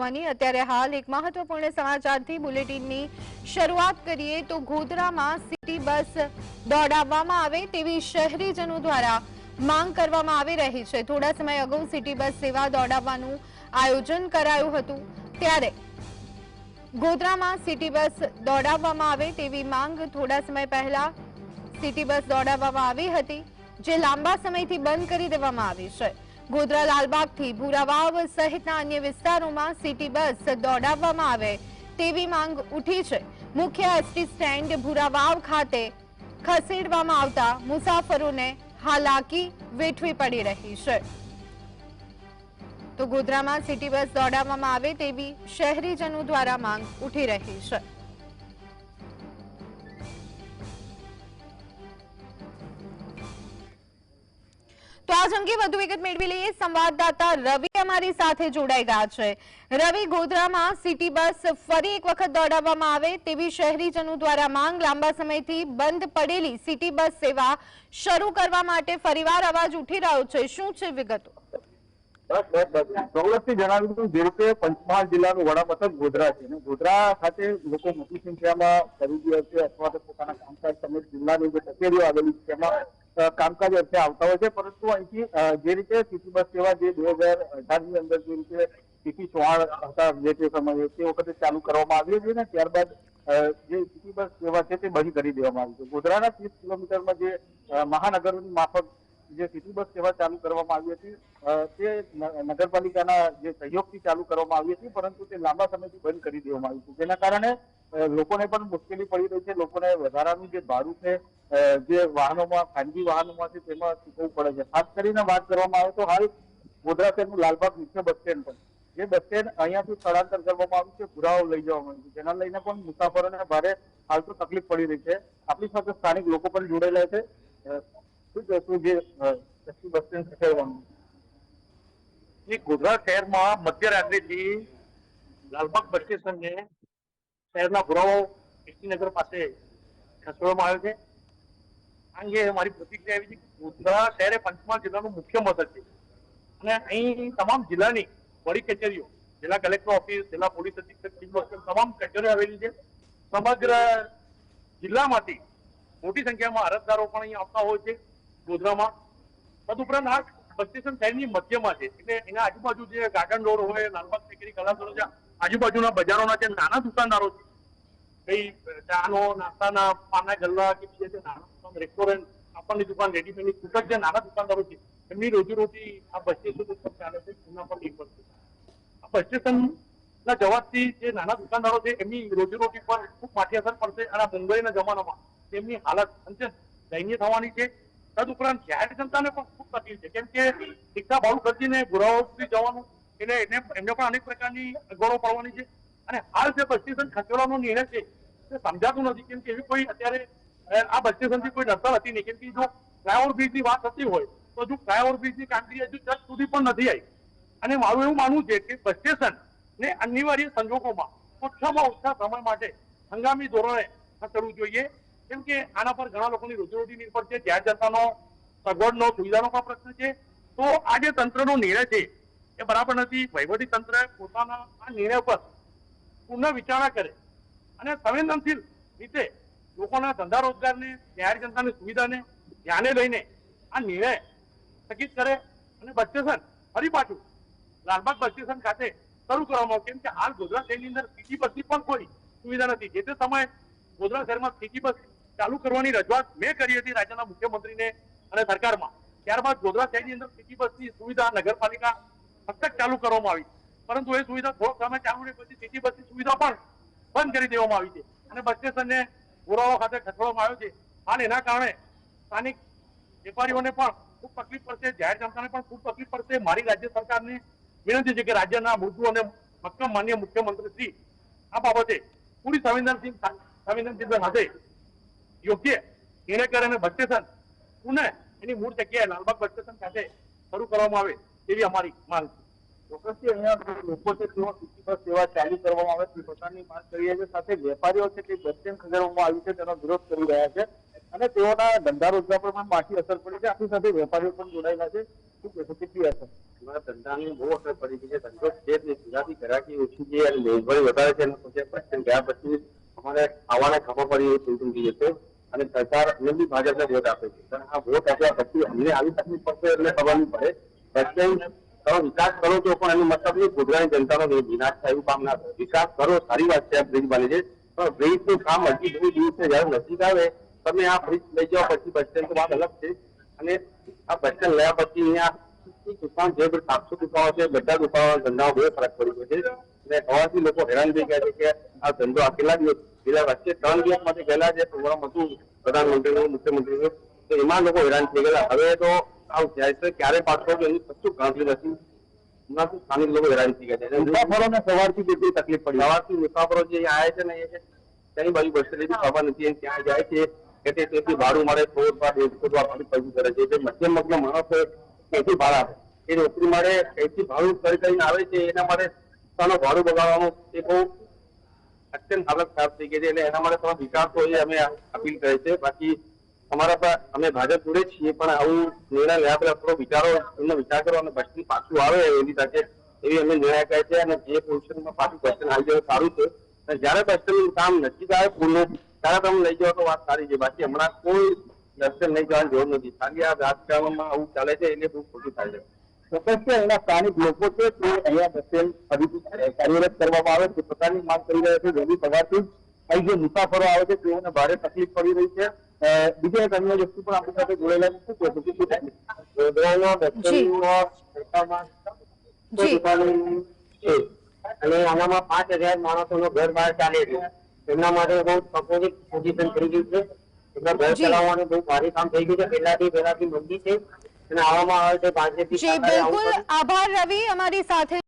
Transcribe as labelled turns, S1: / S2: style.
S1: અત્યારે હાલ એક મહત્વપૂર્ણ સમાચારથી બુલેટિનની શરૂઆત કરીએ તો ગોધરામાં સિટી બસ દોડાવવામાં આવે તેવી શહેરીજનો દ્વારા માંગ કરવામાં આવી રહી છે. થોડા સમય અગાઉ સિટી બસ સેવા દોડાવવાનું આયોજન કરાયું હતું. ત્યારે ગોધરામાં સિટી બસ દોડાવવામાં આવે તેવી માંગ થોડા સમય પહેલા સિટી બસ દોડાવવામાં આવી હતી, જે લાંબા સમયથી બંધ કરી દેવામાં આવી છે. ગોધરા લાલબાગથી ભૂરાવાવ સહિતના અન્ય વિસ્તારોમાં સિટી બસ દોડાવવામાં આવે. તેવી માંગ ઉઠી છે. મુખ્ય એસટી સ્ટેન્ડ ભૂરાવાવ ખાતે ખસેડવામાં આવતા મુસાફરોને હાલાકી વેઠવી પડી રહી છે. તો ગોધરામાં સિટી બસ દોડાવવામાં આવે તેવી શહેરીજનો દ્વારા માંગ ઉઠી રહી છે. તો આજ અંગે વધુ વિગત મેળવી લઈએ. સંવાદદાતા રવિ અમારી સાથે જોડાઈ ગયા છે. રવિ, ગોધરામાં સિટી બસ ફરી એક વખત દોડાવવામાં આવે તેવી શહેરીજનો દ્વારા માંગ લાંબા સમયથી બંધ પડેલી સિટી બસ સેવા શરૂ કરવા માટે ફરીવાર અવાજ ઉઠી રહ્યો છે. શું છે વિગતો?
S2: સૌરભથી જણાવ્યું હતું જે રીતે પંચમહાલ જિલ્લાનું વડામથક ગોધરા છે. ગોધરા ખાતે લોકો મોટી સંખ્યામાં ખરીદી છે, અથવા તો પોતાના કામકાજ સમેત જિલ્લાની જે કચેરીઓ આવેલી છે, તેમાં કામકાજ અર્થે આવતા હોય છે, પરંતુ અહીંથી જે રીતે સિટી બસ સેવા જે બે હજાર અઢારની અંદર જે રીતે સિટી ચૌહાણ હતા, જે સમયે તે વખતે ચાલુ કરવામાં આવી હતી ને ત્યારબાદ જે સિટી બસ સેવા છે તે બંધ કરી દેવામાં આવી છે. ગોધરાના ત્રીસ કિલોમીટરમાં જે મહાનગરોની માફક જે સિટી બસ સેવા ચાલુ કરવામાં આવી હતી તે નગરપાલિકાના જે સહયોગથી ચાલુ કરવામાં આવી હતી, પરંતુ તે લાંબા સમયથી બંધ કરી દેવામાં આવી હતું જેના કારણે લોકોને પણ મુશ્કેલી પડી રહી છે. લોકોને વધારાનું જે ભાડું છે જે વાહનોમાં, ખાનગી વાહનોમાં છે તેમાં ચૂકવવું પડે છે. ખાસ કરીને વાત કરવામાં આવે તો હાલ ગોધરા શહેરનું લાલબાગ મુખ્ય બસ સ્ટેન્ડ પર જે બસ સ્ટેન્ડ અહીંયાથી સ્થળાંતર કરવામાં આવ્યું છે પુરાવો લઈ જવામાં આવ્યું છે. જેના લઈને પણ મુસાફરોને ભારે હાલ તો તકલીફ પડી રહી છે. આપણી સાથે સ્થાનિક લોકો પણ જોડાયેલા છે. શું કહેશું જે બસ સ્ટેન્ડ ખસેડવાનું?
S3: એ ગોધરા શહેરમાં મધ્યરાત્રિથી લાલબાગ બસ સ્ટેશનને શહેરના પુરાવો એસટીનગર પાસે ખસેડવામાં આવ્યો છે. અંગે મારી પ્રતિક્રિયા એવી છે કે ગોધરા શહેર પંચમહાલ જિલ્લાનું મુખ્ય મથક છે. અને અહીં તમામ જિલ્લાની વડી કચેરીઓ, જિલ્લા કલેક્ટર ઓફિસ, જિલ્લા પોલીસ અધિક્ષક તમામ કચેરીઓ આવેલી છે. સમગ્ર જિલ્લામાંથી મોટી સંખ્યામાં અરજદારો પણ અહીં આવતા હોય છે ગોધરામાં. તદુપરાંત આ બસ સ્ટેશન શહેરની મધ્યમાં છે. એટલે એના આજુબાજુ જે ગાર્ડન રોડ હોય લાલબાગ ટેકરી કલાસરો છે, આજુબાજુના બજારોના જે નાના દુકાનદારો છે, કઈ ચાનો નાસ્તાના પાના ગલ્લા કે બીજા નાના દુકાન રેસ્ટોરન્ટ આપણની દુકાન રેડીમેડની છૂટક જે નાના દુકાનદારો છે, એમની રોજીરોટી આ બસ સ્ટેશન ચાલે છે, એના પર નિર્ભર છે. આ બસ સ્ટેશન ના જવાબથી જે નાના દુકાનદારો છે, એમની રોજીરોટી પર ખૂબ માઠી અસર પડશે અને મુંબઈના જમાનામાં તેમની હાલત અંતે દયનીય થવાની છે. તદુપરાંત જાહેર જનતાને પણ ખૂબ તકલીફ છે. કેમ કે રિક્ષા ભાડું ખર્ચીને ગુરાઓ સુધી જવાનું એટલે એને એમને પણ અનેક પ્રકારની અગવડો પડવાની છે. અને હાલ જે બસ સ્ટેશન ખસેડવાનો નિર્ણય છે, તે સમજાતું નથી. કેમ કે એવી કોઈ અત્યારે આ બસ સ્ટેશનથી કોઈ ડરતા હતી નહીં કેમ કે જો ફ્લાયઓવર બ્રિજની વાત થતી હોય, તો હજુ ફ્લાયઓવર બ્રિજની કામગીરી હજુ જજ સુધી પણ નથી આવી. અને મારું એવું માનવું છે કે બસ સ્ટેશન ને અનિવાર્ય સંજોગોમાં ઓછામાં ઓછા સમય માટે હંગામી ધોરણે કરવું જોઈએ. કેમ કે આના પર ઘણા લોકોની રોજીરોટી નિર્ભર છે. જાહેર જનતાનો સગવડનો, સુવિધાનો પણ પ્રશ્ન છે. તો આ જે તંત્રનો નિર્ણય છે એ બરાબર નથી. વહીવટી તંત્ર પોતાના આ નિર્ણય પર પુનઃ વિચારણા કરે અને સંવેદનશીલ રીતે લોકોના ધંધા રોજગારને ન્યાય જનતાની સુવિધાને ધ્યાને લઈને આ નિર્ણય સ્થગિત કરે અને બસ ફરી પાછું લાલબાગ બસ સ્ટેશન ખાતે શરૂ કરવામાં આવે કેમ કે હાલ ગોધરા શહેરની અંદર સીટી બસની પણ કોઈ સુવિધા નથી. જે તે સમયે ગોધરા શહેરમાં સીટી બસ ચાલુ કરવાની રજૂઆત મેં કરી હતી રાજ્યના મુખ્યમંત્રીને અને સરકારમાં. ત્યારબાદ ગોધરા શહેરની અંદર સીટી બસની સુવિધા નગરપાલિકા હસ્તક ચાલુ કરવામાં આવી. પરંતુ એ સુવિધા થોડોક સમય ચાલુ રહી પછી સીટી બસની સુવિધા પણ બંધ કરી દેવામાં આવી છે. અને બસ સ્ટેશનને ગોરાઓ ખાતે ખસેડવામાં આવ્યો છે. અને એના કારણે સ્થાનિક વેપારીઓને પણ ખૂબ તકલીફ પડશે, જાહેર જનતાને પણ ખૂબ તકલીફ પડશે. મારી રાજ્ય સરકારને વિનંતી છે કે રાજ્યના મૃદુ અને મક્કમ માન્ય મુખ્યમંત્રી શ્રી આ બાબતે પૂરી સંવેદનશીલ સંવેદનશીલતા સાથે યોગ્ય નિર્ણય કરે અને બસ સ્ટેશન પુનઃ એની મૂળ જગ્યાએ લાલબાગ બસ સ્ટેશન ખાતે શરૂ કરવામાં આવે તેવી અમારી માંગ છે.
S2: ચોક્કસથી અહીંયા લોકો છે બસ સેવા ચાલુ કરવામાં આવે છે પોતાની માંગ કરી છે સાથે વેપારીઓ છે તે બસ સ્ટેન્ડ ખસેડવામાં આવી છે, તેનો વિરોધ કરી રહ્યા છે. અને તેઓના ધંધા રોજગાર પર માઠી અસર પડી છે. આપણી સાથે વેપારીઓ પણ જોડાયેલા છે.
S4: ધંધાની બહુ અસર પડી ગઈ છે છે ગુજરાતી ઘરાકી ઓછી છે, અને મોંઘવારી વધારે છે. અને પછી પશ્ચિમ ગયા પછી અમારે ખાવાને ખબર પડી એ ચૂંટણી જશે. અને સરકાર અમને બી ભાજપને વોટ આપે છે. પણ આ વોટ આપ્યા પછી અમને આવી તકલીફ પડશે એટલે ખબર નહીં પડે. પશ્ચિમ તમે વિકાસ કરો છો, પણ એનો મતલબ નહીં ગોધરાની જનતાનો વિનાશ થાય એવું કામ ના થાય. વિકાસ કરો, સારી વાત છે આ બ્રિજ બને છે. પણ બ્રિજનું કામ હજી બહુ દૂર જયારે નજીક આવે, તમે આ બ્રિજ લઈ જાઓ પછી બસ સ્ટેન્ડ તો વાત અલગ છે. અને આ બસ સ્ટેન્ડ લયા પછી અહીંયા દુકાન, જે બધા સાતસો દુકાનો છે, બધા દુકાનો ધંધામાં બહુ ફરક પડી ગયો છે. અને હવાથી લોકો હેરાન થઈ ગયા છે કે આ ધંધો આ કેટલા દિવસ પેલા વચ્ચે ત્રણ દિવસ માટે ગયેલા જે પ્રોગ્રામ હતું, પ્રધાનમંત્રીનું, મુખ્યમંત્રીનું, તો એમાં લોકો હેરાન થઈ ગયેલા. હવે તો આ જાય છે ક્યારે પાછો તો એની કશું ગણતરી નથી હમણાં તો સ્થાનિક લોકો હેરાન થઈ ગયા છે
S2: મુસાફરોને સવારથી કેટલી તકલીફ પડી
S4: સવારથી મુસાફરો જે આવ્યા છે ને એ તેની બાજુ બસ સ્ટેન્ડ ખબર નથી અને ત્યાં જાય છે કે તે તેથી ભાડું મળે થોડું બાદ એક થોડું ભાડું પૈસું કરે છે જે મધ્યમ વર્ગના માણસો એથી ભાડા આપે એ નોકરી મળે એથી ભાડું કરી કરીને આવે છે એના માટે પોતાનું ભાડું બગાડવાનું એ બહુ અત્યંત હાલત ખરાબ થઈ ગઈ છે એટલે એના માટે તમે વિકાસ હોય એ અમે અપીલ કરે છે બાકી અમારા પર અમે ભાજપ જોડે છીએ, પણ આવું નિર્ણય લેવા પહેલા થોડો વિચારો, એમનો વિચાર કરો અને બસથી પાછું આવે એની સાથે, એવી અમે નિર્ણય કહે છે અને જે પોઝિશનમાં પાછું બસ આવી જાય સારું છે. અને જ્યારે બસ કામ નજીક આવે પુલનું ત્યારે તમે લઈ જાઓ તો વાત સારી છે. બાકી હમણાં કોઈ દર્શન નહીં જવાની જરૂર નથી. ખાલી આ રાજકારણમાં આવું ચાલે છે એટલે બહુ ખોટું થાય છે.
S2: ચોક્કસ અહીંના સ્થાનિક લોકો છે તે અહીંયા બસ ફરીથી કાર્યરત કરવામાં આવે છે, પોતાની માંગ કરી રહ્યા છે, વહેલી સવારથી અહીં જે મુસાફરો આવે છે, તેઓને ભારે તકલીફ પડી રહી છે. બીજા એક અન્ય વ્યક્તિ પણ આપણી સાથે જોડાયેલા. શું કહેશો કે
S4: ગોધરાના બસ
S1: જી.
S4: સ્ટેન્ડમાં સરકારમાં
S1: જી.
S4: દુકાનો છે અને આનામાં પાંચ હજાર માણસોનો ઘર બહાર ચાલે છે. એમના માટે બહુ સપોઝિટ પોઝિશન થઈ ગયું છે. એટલે ઘર ચલાવવાનું બહુ ભારે કામ થઈ ગયું છે. પહેલાથી પહેલાથી મંદી છે. અને આવામાં આવે છે. પાંચેથી
S1: જી બિલકુલ. આભાર રવિ અમારી સાથે.